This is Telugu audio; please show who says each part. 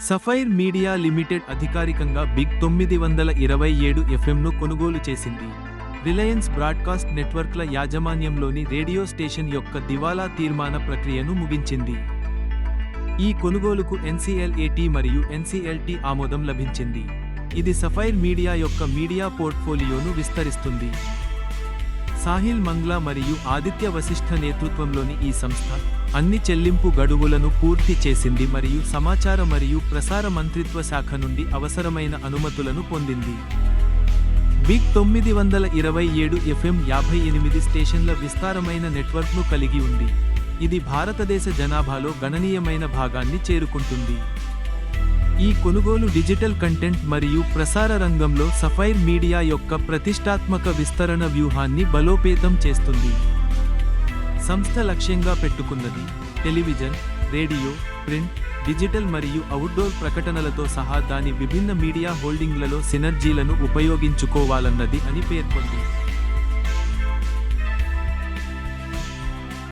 Speaker 1: సఫైర్ మీడియా లిమిటెడ్ అధికారికంగా బిగ్ తొమ్మిది వందల ఇరవై ఏడు ఎఫ్ఎంను కొనుగోలు చేసింది. రిలయన్స్ బ్రాడ్కాస్ట్ నెట్వర్క్ల యాజమాన్యంలోని రేడియో స్టేషన్ యొక్క దివాలా తీర్మాన ప్రక్రియను ముగించింది. ఈ కొనుగోలుకు ఎన్సీఎల్ఏటీ మరియు ఎన్సీఎల్టీ ఆమోదం లభించింది. ఇది సఫైర్ మీడియా యొక్క మీడియా పోర్ట్ఫోలియోను విస్తరిస్తుంది. సాహిల్ మంగ్లా మరియు ఆదిత్య వశిష్ఠ నేతృత్వంలోని ఈ సంస్థ అన్ని చెల్లింపు గడువులను పూర్తి చేసింది మరియు సమాచార మరియు ప్రసార మంత్రిత్వ శాఖ నుండి అవసరమైన అనుమతులను పొందింది. బిగ్ తొమ్మిది వందల ఇరవై ఏడు ఎఫ్ఎం యాభై ఎనిమిది స్టేషన్ల విస్తారమైన నెట్వర్క్ను కలిగి ఉంది. ఇది భారతదేశ జనాభాలో గణనీయమైన భాగాన్ని చేరుకుంటుంది. ఈ కొనుగోలు డిజిటల్ కంటెంట్ మరియు ప్రసార రంగంలో సఫైర్ మీడియా యొక్క ప్రతిష్టాత్మక విస్తరణ వ్యూహాన్ని బలోపేతం చేస్తుంది. సంస్థ లక్ష్యంగా పెట్టుకున్నది టెలివిజన్ రేడియో ప్రింట్ డిజిటల్ మరియు అవుట్డోర్ ప్రకటనలతో సహా దాని విభిన్న మీడియా హోల్డింగ్లలో సినర్జీలను ఉపయోగించుకోవాలన్నది అని పేర్కొంది.